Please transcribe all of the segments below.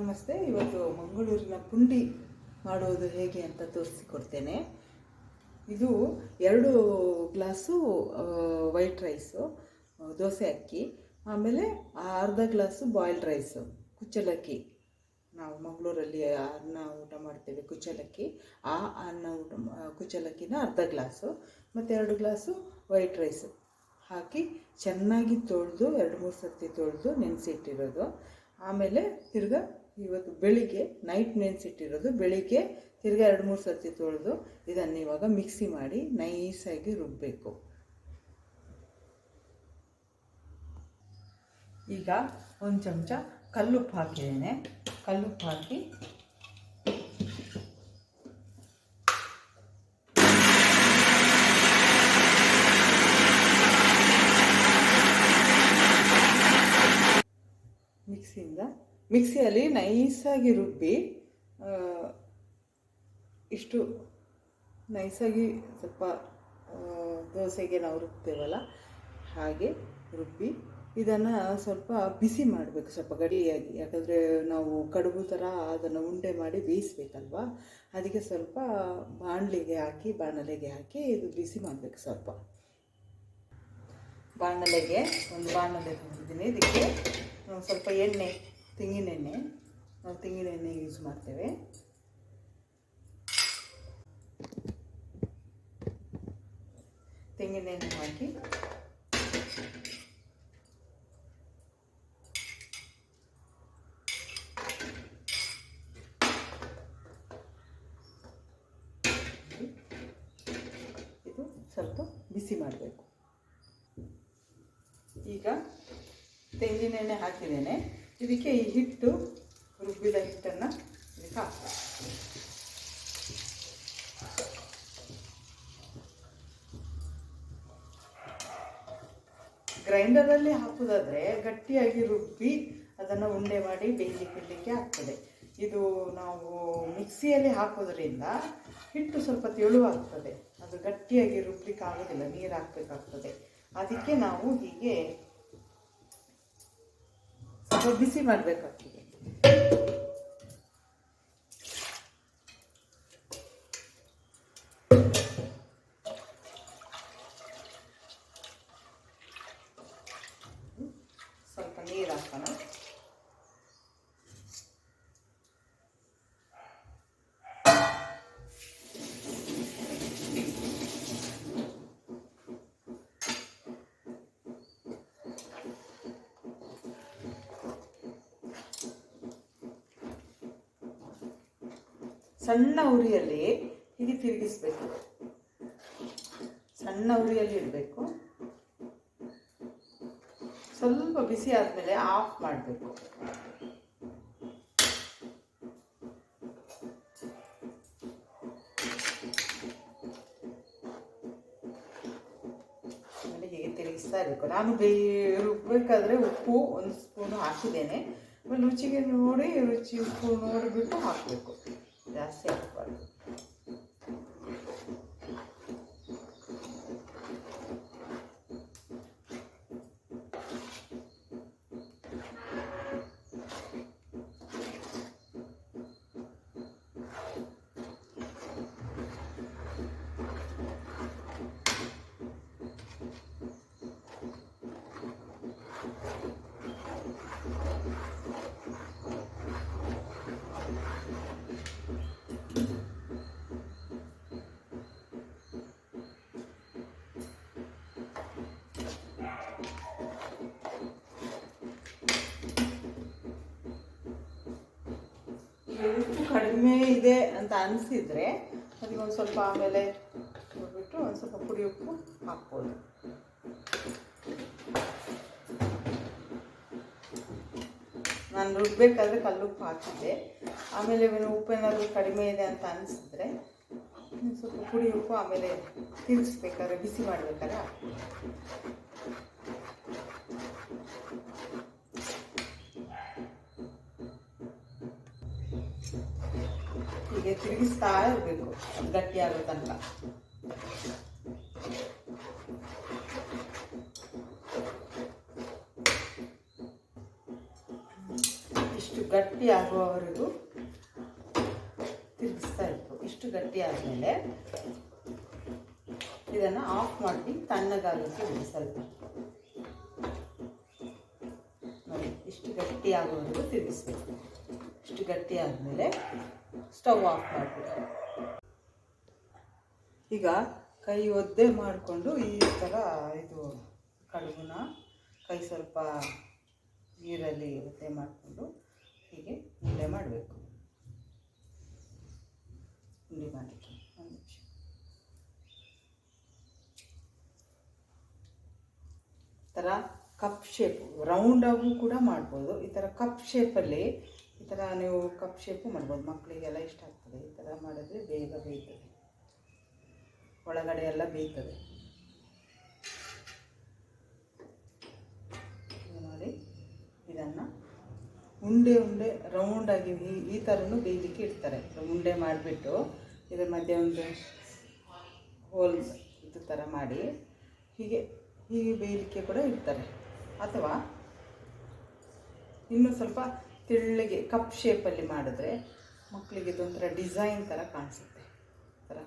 ನಮಸ್ತೆ, ಇವತ್ತು ಮಂಗಳೂರಿನ ಪುಂಡಿ ಮಾಡುವುದು ಹೇಗೆ ಅಂತ ತೋರಿಸಿಕೊಡ್ತೇನೆ. ಇದು ಎರಡು ಗ್ಲಾಸು ವೈಟ್ ರೈಸು ದೋಸೆ ಅಕ್ಕಿ, ಆಮೇಲೆ ಅರ್ಧ ಗ್ಲಾಸು ಬಾಯ್ಲ್ಡ್ ರೈಸು ಕುಚ್ಚಲಕ್ಕಿ. ನಾವು ಮಂಗಳೂರಲ್ಲಿ ಅನ್ನ ಊಟ ಮಾಡ್ತೇವೆ ಕುಚ್ಚಲಕ್ಕಿ. ಆ ಅನ್ನ ಊಟ ಕುಚ್ಚಲಕ್ಕಿನ ಅರ್ಧ ಗ್ಲಾಸು ಮತ್ತು ಎರಡು ಗ್ಲಾಸು ವೈಟ್ ರೈಸು ಹಾಕಿ ಚೆನ್ನಾಗಿ ತೊಳೆದು, ಎರಡು ಮೂರು ಸರ್ತಿ ತೊಳೆದು ನೆನೆಸಿಟ್ಟಿರೋದು. ಆಮೇಲೆ ತಿರ್ಗಾ ಇವತ್ತು ಬೆಳಿಗ್ಗೆ ನೈಟ್ ನೆನೆಸಿಟ್ಟಿರೋದು ಬೆಳಿಗ್ಗೆ ತಿರ್ಗಿ ಎರಡು, ಮೂರು ಸರ್ತಿ ತೊಳೆದು ಇದನ್ನು ಇವಾಗ ಮಿಕ್ಸಿ ಮಾಡಿ ನೈಸಾಗಿ ರುಬ್ಬಬೇಕು ಈಗ ಒಂದು ಚಮಚ ಕಲ್ಲುಪ್ಪು ಹಾಕಿದ್ದೇನೆ ಕಲ್ಲುಪ್ಪು ಹಾಕಿ ಮಿಕ್ಸಿಯಲ್ಲಿ ನೈಸಾಗಿ ರುಬ್ಬಿ ಇಷ್ಟು ನೈಸಾಗಿ ಸ್ವಲ್ಪ ದೋಸೆಗೆ ನಾವು ರುಬ್ತೇವಲ್ಲ, ಹಾಗೆ ರುಬ್ಬಿ, ಇದನ್ನು ಸ್ವಲ್ಪ ಬಿಸಿ ಮಾಡಬೇಕು, ಸ್ವಲ್ಪ ಗಡಿಯಾಗಿ ಯಾಕಂದರೆ ನಾವು ಕಡುಬು ಥರ ಅದನ್ನು ಉಂಡೆ ಮಾಡಿ ಬೇಯಿಸ್ಬೇಕಲ್ವಾ? ಅದಕ್ಕೆ ಸ್ವಲ್ಪ ಬಾಣಲೆಗೆ ಹಾಕಿ ಬಾಣಲೆಗೆ ಹಾಕಿ ಇದು ಬಿಸಿ ಮಾಡಬೇಕು ಸ್ವಲ್ಪ. ಬಾಣಲೆಗೆ ಒಂದು ಬಾಣಲೆ ಇದಕ್ಕೆ ಸ್ವಲ್ಪ ಎಣ್ಣೆ ತೆಂಗಿನೆಣ್ಣೆ ನಾವು ತೆಂಗಿನೆಣ್ಣೆ ಯೂಸ್ ಮಾಡ್ತೇವೆ. ತೆಂಗಿನೆಣ್ಣೆ ಹಾಕಿ. ಇದು ಸ್ವಲ್ಪ ಬಿಸಿ ಮಾಡಬೇಕು. ಈಗ ತೆಂಗಿನೆಣ್ಣೆ ಹಾಕಿದ್ದೇನೆ. ಇದಕ್ಕೆ ಈ ಹಿಟ್ಟು ರುಬ್ಬಿದ ಹಿಟ್ಟನ್ನು ಇದಕ್ಕೆ ಹಾಕ್ಬೇಕು ಗ್ರೈಂಡರಲ್ಲಿ ಹಾಕೋದಾದ್ರೆ ಗಟ್ಟಿಯಾಗಿ ರುಬ್ಬಿ ಅದನ್ನು ಉಂಡೆ ಮಾಡಿ ಬೇಯಲಿಕ್ಕೆ ಕಿಡಲಿಕ್ಕೆ ಆಗ್ತದೆ. ಇದು ನಾವು ಮಿಕ್ಸಿಯಲ್ಲಿ ಹಾಕೋದ್ರಿಂದ ಹಿಟ್ಟು ಸ್ವಲ್ಪ ತೆಳುವಾಗ್ತದೆ. ಅದು ಗಟ್ಟಿಯಾಗಿ ರುಬ್ಬಲಿಕ್ಕೆ ಆಗೋದಿಲ್ಲ ನೀರು ಹಾಕಬೇಕಾಗ್ತದೆ ಅದಕ್ಕೆ ನಾವು ಹೀಗೆ ಸ್ವಲ್ಪ ಬಿಸಿ ಸ್ವಲ್ಪ ನೀರು ಹಾಕೋಣ ಸಣ್ಣ ಉರಿಯಲ್ಲಿ ಹೀಗೆ ತಿರುಗಿಸ್ಬೇಕು. ಸಣ್ಣ ಉರಿಯಲ್ಲಿ ಇಡಬೇಕು. ಸ್ವಲ್ಪ ಬಿಸಿ ಆದಮೇಲೆ ಆಫ್ ಮಾಡಬೇಕು. ಹೀಗೆ ತಿರುಗಿಸ್ತಾ ಇರಬೇಕು. ನಾನು ಬೇಕಾದ್ರೆ ರುಬ್ಬಬೇಕಾದ್ರೆ ಉಪ್ಪು ಒಂದು ಸ್ಪೂನು ಹಾಕಿದ್ದೇನೆ. ರುಚಿಗೆ ನೋಡಿ ರುಚಿ ಉಪ್ಪು ನೋಡಿಬಿಟ್ಟು ಹಾಕಬೇಕು. ಜಾಸ್ತಿ ಹಾಕಬಾರ್ದು ಈಗ ಉಪ್ಪು ಕಡಿಮೆ ಇದೆ ಅಂತ ಅನಿಸಿದರೆ ಅದಕ್ಕೆ ಒಂದು ಸ್ವಲ್ಪ ಆಮೇಲೆ ನೋಡ್ಬಿಟ್ಟು ಒಂದು ಸ್ವಲ್ಪ ಪುಡಿ ಉಪ್ಪು ಹಾಕ್ಬೋದು. ನಾನು ರುಬ್ಬೇಕಾದ್ರೆ ಕಲ್ಲುಪ್ಪು ಹಾಕಿದ್ದೆ. ಆಮೇಲೆ ಏನು ಉಪ್ಪೇನಾದರೂ ಕಡಿಮೆ ಇದೆ ಅಂತ ಅನಿಸಿದ್ರೆ ಸ್ವಲ್ಪ ಪುಡಿ ಉಪ್ಪು ಆಮೇಲೆ ತಿರುಗಿಸ್ಬೇಕಾದ್ರೆ ಬಿಸಿ ಮಾಡಬೇಕಾದ್ರೆ ಹಾಕ್ಬೋದು. ಹೀಗೆ ತಿರುಗಿಸ್ತಾ ಇರಬೇಕು ಅದು ಗಟ್ಟಿ ತನಕ ಗಟ್ಟಿ ಗಟ್ಟಿ ಆಗುವವರೆಗೂ ತಿರುಗಿಸ್ತಾ ಇಷ್ಟು ಗಟ್ಟಿ ಆದಮೇಲೆ ಇದನ್ನು ಆಫ್ ಮಾಡಿ ತಣ್ಣಗಾಗಕ್ಕೆ ಬಿಡಿ ಸ್ವಲ್ಪ ನೋಡಿ, ಇಷ್ಟು ಗಟ್ಟಿ ಆಗುವವರೆಗೂ ತಿರುಗಿಸ್ಬೇಕು. ಇಷ್ಟು ಗಟ್ಟಿ ಆದಮೇಲೆ ಸ್ಟವ್ ಆಫ್ ಮಾಡಿಬಿಟ್ಟು. ಈಗ ಕೈ ಒದ್ದೆ ಮಾಡಿಕೊಂಡು ಈ ಥರ ಇದು ಕಡುಬುನ ಕೈ ಸ್ವಲ್ಪ ನೀರಲ್ಲಿ ಒದ್ದೆ ಮಾಡಿಕೊಂಡು ಹೀಗೆ ಉಂಡೆ ಮಾಡಬೇಕು. ಉಂಡೆ ಈ ಥರ ಕಪ್ ಶೇಪ್ ರೌಂಡಾಗೂ ಕೂಡ ಮಾಡ್ಬೋದು. ಈ ಥರ ಕಪ್ ಶೇಪಲ್ಲಿ ಈ ಥರ ನೀವು ಕಪ್ ಶೇಪು ಮಾಡ್ಬೋದು. ಮಕ್ಕಳಿಗೆಲ್ಲ ಇಷ್ಟ ಆಗ್ತದೆ. ಈ ಥರ ಮಾಡಿದ್ರೆ ಬೇಗ ಬೇಯ್ತದೆ. ಒಳಗಡೆ ಎಲ್ಲ ಬೇಯ್ತದೆ. ನೋಡಿ. ಇದನ್ನು ಉಂಡೆ ಉಂಡೆ ರೌಂಡಾಗಿ ಈ ಈ ಥರನೂ ಬೇಯಲಿಕ್ಕೆ ಇಡ್ತಾರೆ. ಉಂಡೆ ಮಾಡಿಬಿಟ್ಟು ಇದ್ರ ಮಧ್ಯೆ ಒಂದು ಹೋಲ್ ಇದು ಥರ ಮಾಡಿ ಹೀಗೆ ಹೀಗೆ ಬೇಯಲಿಕ್ಕೆ ಕೂಡ ಇಡ್ತಾರೆ. ಅಥವಾ ಇನ್ನೂ ಸ್ವಲ್ಪ ತೆಳ್ಳಗೆ ಕಪ್ ಶೇಪಲ್ಲಿ ಮಾಡಿದ್ರೆ ಮಕ್ಕಳಿಗೆ ಇದೊಂಥರ ಡಿಸೈನ್ ಥರ ಕಾಣಿಸುತ್ತೆ. ಥರ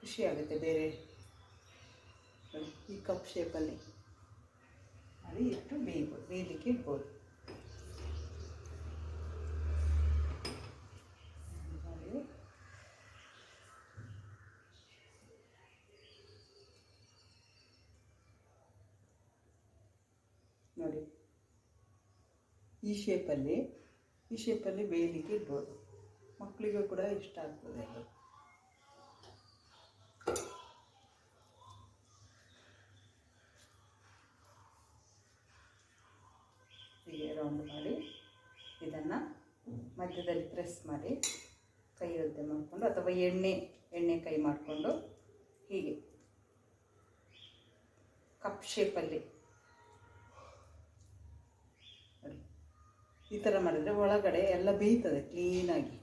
ಖುಷಿಯಾಗುತ್ತೆ ಬೇರೆ. ಈ ಕಪ್ ಶೇಪಲ್ಲಿ ಅಲ್ಲಿ. ಇಟ್ಟು ಬೇಯ್ಬೋದು ಬೇಯಲಿಕ್ಕೆ ಇಡ್ಬೋದು. ನೋಡಿ. ನೋಡಿ ಈ ಶೇಪಲ್ಲಿ ಈ ಶೇಪಲ್ಲಿ ಬೇಯಲಿಕ್ಕೆ ಇಡ್ಬೋದು ಮಕ್ಕಳಿಗೂ ಕೂಡ ಇಷ್ಟ ಆಗ್ತದೆ ಅದು. ಹೀಗೆ ರೌಂಡ್ ಮಾಡಿ, ಇದನ್ನು ಮಧ್ಯದಲ್ಲಿ ಪ್ರೆಸ್ ಮಾಡಿ, ಕೈ ಒದ್ದೆ ಮಾಡಿಕೊಂಡು ಅಥವಾ ಎಣ್ಣೆ ಎಣ್ಣೆ ಕೈ ಮಾಡಿಕೊಂಡು ಹೀಗೆ. ಕಪ್ ಶೇಪಲ್ಲಿ ನೋಡಿ ಈ ಥರ ಮಾಡಿದರೆ ಒಳಗಡೆ ಎಲ್ಲ ಬೇಯ್ತದೆ ಕ್ಲೀನಾಗಿ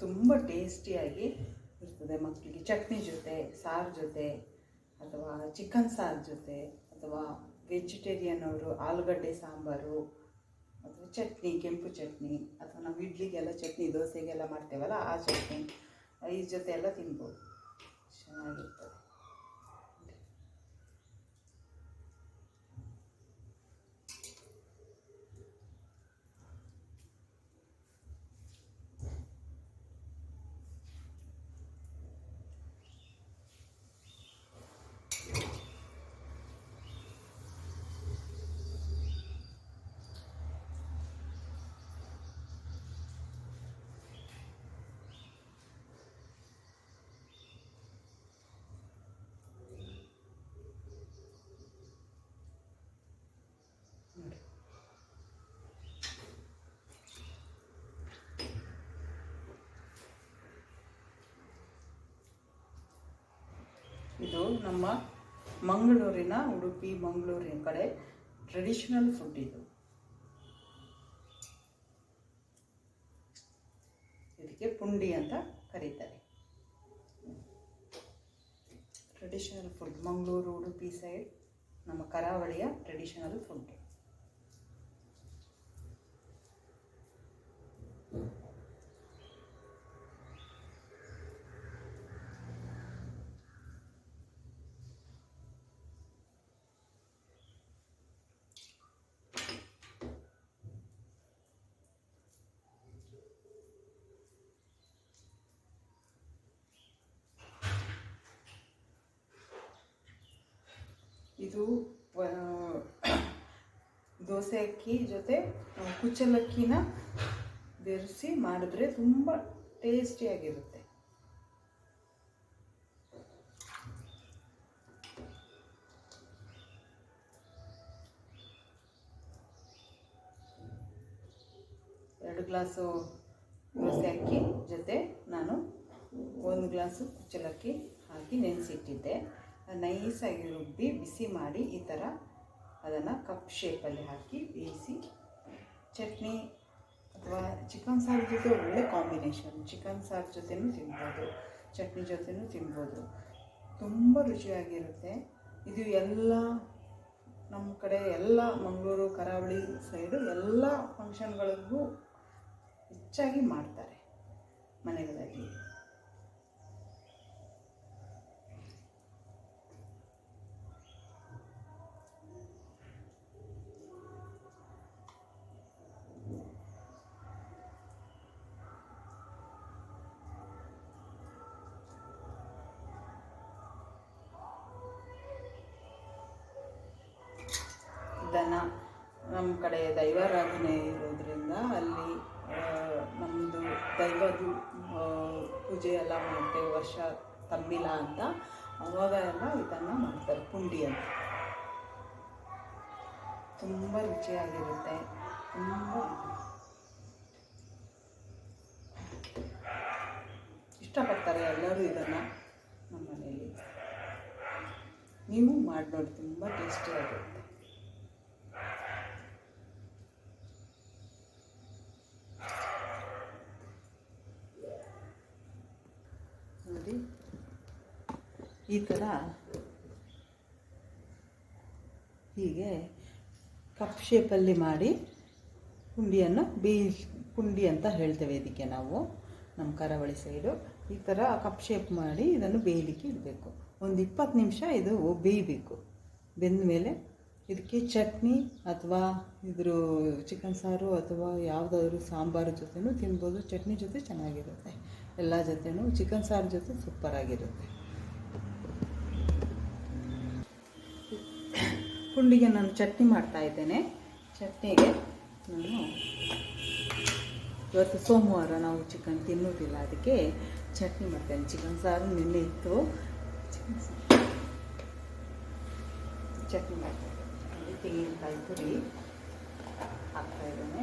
ತುಂಬ ಟೇಸ್ಟಿಯಾಗಿ ಇರ್ತದೆ. ಮಕ್ಕಳಿಗೆ ಚಟ್ನಿ ಜೊತೆ, ಸಾರು ಜೊತೆ ಅಥವಾ ಚಿಕನ್ ಸಾರು ಜೊತೆ ಅಥವಾ ವೆಜಿಟೇರಿಯನ್ ಅವರು ಆಲೂಗಡ್ಡೆ, ಸಾಂಬಾರು ಅಥವಾ ಚಟ್ನಿ, ಕೆಂಪು ಚಟ್ನಿ ಅಥವಾ ನಾವು ಇಡ್ಲಿಗೆಲ್ಲ ಚಟ್ನಿ, ದೋಸೆಗೆಲ್ಲ ಮಾಡ್ತೇವಲ್ಲ, ಆ ಚಟ್ನಿ, ಈ ಜೊತೆ ಎಲ್ಲ ತಿನ್ಬೋದು. ಚೆನ್ನಾಗಿರ್ತದೆ ನೋಡಿ ಇದು ನಮ್ಮ ಮಂಗಳೂರಿನ ಉಡುಪಿ ಮಂಗಳೂರಿನ ಕಡೆ ಟ್ರೆಡಿಷನಲ್ ಫುಡ್ ಇದು. ಇದಕ್ಕೆ ಪುಂಡಿ ಅಂತ ಕರೀತಾರೆ. Traditional food Mangaluru, Udupi side ನಮ್ಮ ಕರಾವಳಿಯ ಟ್ರೆಡಿಷನಲ್ ಫುಡ್ ಇದು ದೋಸೆ ಅಕ್ಕಿ ಜೊತೆ ಕುಚ್ಚಲಕ್ಕಿನ ಬೆರೆಸಿ ಮಾಡಿದ್ರೆ ತುಂಬ ಟೇಸ್ಟಿಯಾಗಿರುತ್ತೆ ಎರಡು ಗ್ಲಾಸು ದೋಸೆ ಅಕ್ಕಿ ಜೊತೆ ನಾನು ಒಂದು ಗ್ಲಾಸು ಕುಚ್ಚಲಕ್ಕಿ ಹಾಕಿ ನೆನೆಸಿಟ್ಟಿದ್ದೆ ನೈಸಾಗಿ ರುಬ್ಬಿ ಬಿಸಿ ಮಾಡಿ ಈ ಥರ ಅದನ್ನು ಕಪ್ ಶೇಪಲ್ಲಿ ಹಾಕಿ ಬೇಯಿಸಿ ಚಟ್ನಿ ಅಥವಾ ಚಿಕನ್ ಸಾರು ಜೊತೆ ಒಳ್ಳೆ ಕಾಂಬಿನೇಷನ್. ಚಿಕನ್ ಸಾರು ಜೊತೆನೂ ತಿನ್ಬೋದು, ಚಟ್ನಿ ಜೊತೆನೂ ತಿನ್ಬೋದು. ತುಂಬ ರುಚಿಯಾಗಿರುತ್ತೆ. ಇದು ಎಲ್ಲ ನಮ್ಮ ಕಡೆ, ಎಲ್ಲ ಮಂಗಳೂರು, ಕರಾವಳಿ ಸೈಡು ಎಲ್ಲ ಫಂಕ್ಷನ್ಗಳಿಗೂ ಹೆಚ್ಚಾಗಿ ಮಾಡ್ತಾರೆ ಮನೆಗಳಲ್ಲಿ. ನಮ್ಮ ಕಡೆ ದೈವಾರಾಧನೆ ಇರೋದ್ರಿಂದ ಅಲ್ಲಿ ನಮ್ಮದು ದೈವದ್ದು ಪೂಜೆ ಎಲ್ಲ ಮಾಡ್ತೇವೆ, ವರ್ಷ ತಮ್ಮಿಲ ಅಂತ. ಅವಾಗ ಎಲ್ಲ ಇದನ್ನು ಮಾಡ್ತಾರೆ, ಪುಂಡಿ ಅಂತ. ತುಂಬ ರುಚಿಯಾಗಿರುತ್ತೆ, ತುಂಬ. ಇಷ್ಟಪಡ್ತಾರೆ ಎಲ್ಲರೂ ಇದನ್ನು ನಮ್ಮ ಮನೆಯಲ್ಲಿ. ನೀವು ಮಾಡಿ ನೋಡಿ ತುಂಬ ಟೇಸ್ಟಿಯಾಗಿರುತ್ತೆ ನೋಡಿ ಈ ಥರ ಹೀಗೆ ಕಪ್ ಶೇಪಲ್ಲಿ ಮಾಡಿ ಪುಂಡಿಯನ್ನು ಬೇಯಿ ಪುಂಡಿ ಅಂತ ಹೇಳ್ತೇವೆ ಇದಕ್ಕೆ ನಾವು, ನಮ್ಮ ಕರಾವಳಿ ಸೈಡು. ಈ ಥರ ಕಪ್ ಶೇಪ್ ಮಾಡಿ ಇದನ್ನು ಬೇಯಲಿಕ್ಕೆ ಇಡಬೇಕು. ಒಂದು ಇಪ್ಪತ್ತು ನಿಮಿಷ ಇದು ಬೇಯಬೇಕು. ಬೆಂದ ಮೇಲೆ ಇದಕ್ಕೆ ಚಟ್ನಿ ಅಥವಾ ಇದ್ರ ಚಿಕನ್ ಸಾರು ಅಥವಾ ಯಾವುದಾದ್ರೂ ಸಾಂಬಾರು ಜೊತೆನೂ ತಿನ್ಬೋದು. ಚಟ್ನಿ ಜೊತೆ ಚೆನ್ನಾಗಿರುತ್ತೆ. ಎಲ್ಲ ಜೊತೆನೂ ಚಿಕನ್ ಸಾರು ಜೊತೆ ಸೂಪರಾಗಿರುತ್ತೆ. ಪುಂಡಿಗೆ ನಾನು ಚಟ್ನಿ ಮಾಡ್ತಾ ಇದ್ದೇನೆ. ಚಟ್ನಿಗೆ ನಾನು ಇವತ್ತು ಸೋಮವಾರ ನಾವು ಚಿಕನ್ ತಿನ್ನೋದಿಲ್ಲ, ಅದಕ್ಕೆ ಚಟ್ನಿ ಮಾಡ್ತೇನೆ. ಚಿಕನ್ ಸಾರು ನಿನ್ನೆ ಇತ್ತು. ಚಟ್ನಿ ಮಾಡ್ತೇನೆ. ತೆಂಗಿನಕಾಯಿ ಪುರಿ ಹಾಕ್ತಾ ಇದ್ದೇನೆ.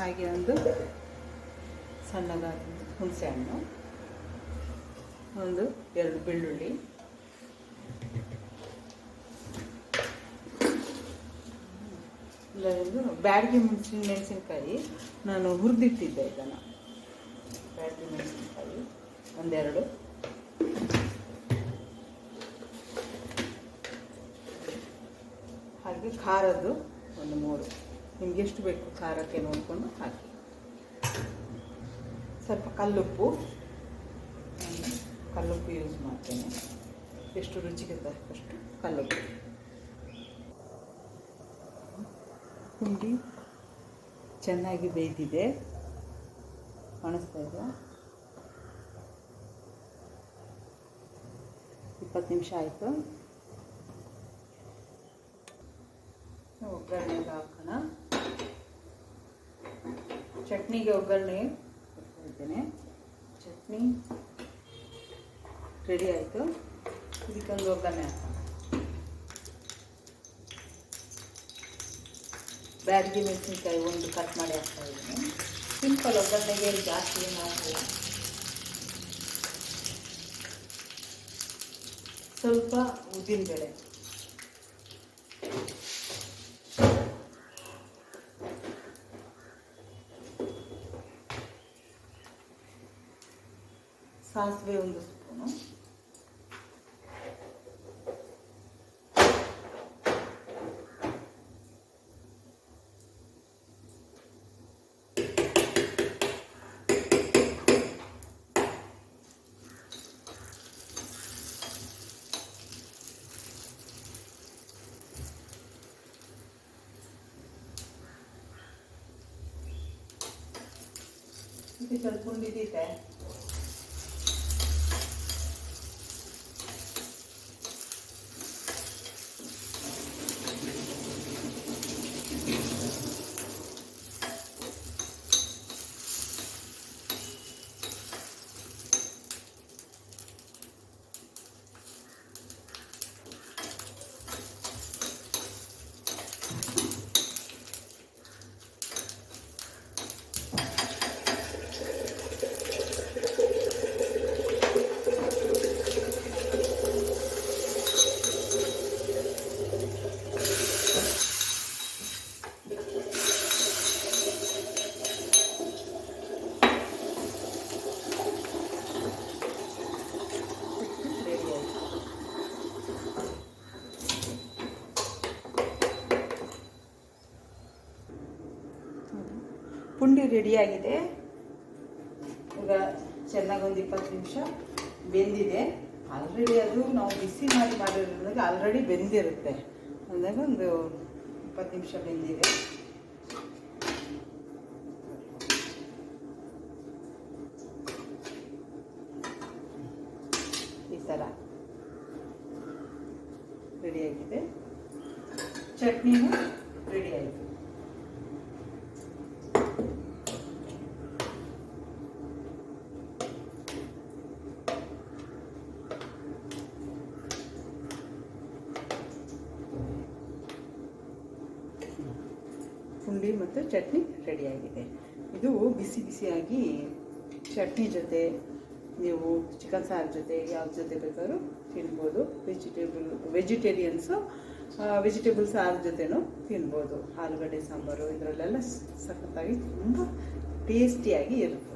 ಹಾಗೆ ಒಂದು ಸಣ್ಣದಾದ ಹುಣಸೆ ಹಣ್ಣು. ಒಂದು ಎರಡು ಬೆಳ್ಳುಳ್ಳಿ. ಬ್ಯಾಡಗಿ ಮೆಣಸಿನ ಮೆಣಸಿನ್ಕಾಯಿ ನಾನು ಹುರಿದಿಟ್ಟಿದ್ದೆ ಇದನ್ನು. ಬ್ಯಾಡಗಿ ಮೆಣಸಿನ್ಕಾಯಿ ಒಂದೆರಡು. ಹಾಗೆ ಖಾರದ್ದು ಒಂದು ಮೂರು. ನಿಮ್ಗೆ ಎಷ್ಟು ಬೇಕು ಖಾರಕ್ಕೆ ನೋಡಿಕೊಂಡು ಹಾಕಿ. ಸ್ವಲ್ಪ ಕಲ್ಲುಪ್ಪು. ಕಲ್ಲುಪ್ಪು ಯೂಸ್ ಮಾಡ್ತೇನೆ. ಎಷ್ಟು ರುಚಿಗೆ ತಕ್ಕಷ್ಟು ಕಲ್ಲುಪ್ಪು. ಹುಂಡಿ ಚೆನ್ನಾಗಿ ಬೇಯ್ದಿದೆ. ಕಾಣಿಸ್ತಾ ಇದೆ. ಇಪ್ಪತ್ತು ನಿಮಿಷ ಆಯಿತು. ಒಗ್ಗರಣೆಗೆ ಹಾಕೋಣ. ಚಟ್ನಿಗೆ ಒಗ್ಗರಣೆ ಇದ್ದೇನೆ. ಚಟ್ನಿ ರೆಡಿ ಆಯಿತು? ಇದಕ್ಕೊಂದು ಒಗ್ಗರಣೆ ಹಾಕೋಣ. ಬ್ಯಾಡಗಿ ಮೆಣಸಿನ್ಕಾಯಿ ಒಂದು ಕಟ್ ಮಾಡಿ ಹಾಕ್ತಾ ಇದ್ದೀನಿ. ಸಿಂಪಲ್ ಒಗ್ಗರಣೆಗೆ ಜಾಸ್ತಿ ಏನು ಸ್ವಲ್ಪ ಸ್ವಲ್ಪ ಉದ್ದಿನಬೇಳೆ ಸಾಸಿವೆ ಒಂದು ಸ್ಪೂನು. ಇದು ಸ್ವಲ್ಪ ಉಂಡಿದೀತೆ ಪುಂಡಿ ರೆಡಿಯಾಗಿದೆ. ಈಗ ಚೆನ್ನಾಗಿ ಒಂದು ಇಪ್ಪತ್ತು ನಿಮಿಷ ಬೆಂದಿದೆ. ಆಲ್ರೆಡಿ ಅದು ನಾವು ಬಿಸಿ ಮಾಡಿ ಮಾಡಿರೋದ್ರಿಂದ ಆಲ್ರೆಡಿ ಬೆಂದಿರುತ್ತೆ. ಅಂದಾಗ ಒಂದು ಇಪ್ಪತ್ತು ನಿಮಿಷ ಬೆಂದಿದೆ. ಈ ಥರ ರೆಡಿಯಾಗಿದೆ. ಚಟ್ನಿನೂ ರೆಡಿ ಆಯಿತು ಪುಂಡಿ ಮತ್ತು ಚಟ್ನಿ ರೆಡಿಯಾಗಿದೆ. ಇದು ಬಿಸಿ ಬಿಸಿಯಾಗಿ ಚಟ್ನಿ ಜೊತೆ ನೀವು ಚಿಕನ್ ಸಾರು ಜೊತೆ ಯಾವ ಜೊತೆ ಬೇಕಾದ್ರೂ ತಿನ್ಬೋದು. ವೆಜಿಟೇಬಲ್ ವೆಜಿಟೇರಿಯನ್ಸು ವೆಜಿಟೇಬಲ್ ಸಾರು ಜೊತೆನೂ ತಿನ್ಬೋದು. ಆಲೂಗಡ್ಡೆ ಸಾಂಬಾರು, ಇದರಲ್ಲೆಲ್ಲ ಸಖತ್ತಾಗಿ ತುಂಬ ಟೇಸ್ಟಿಯಾಗಿ ಇರುತ್ತದೆ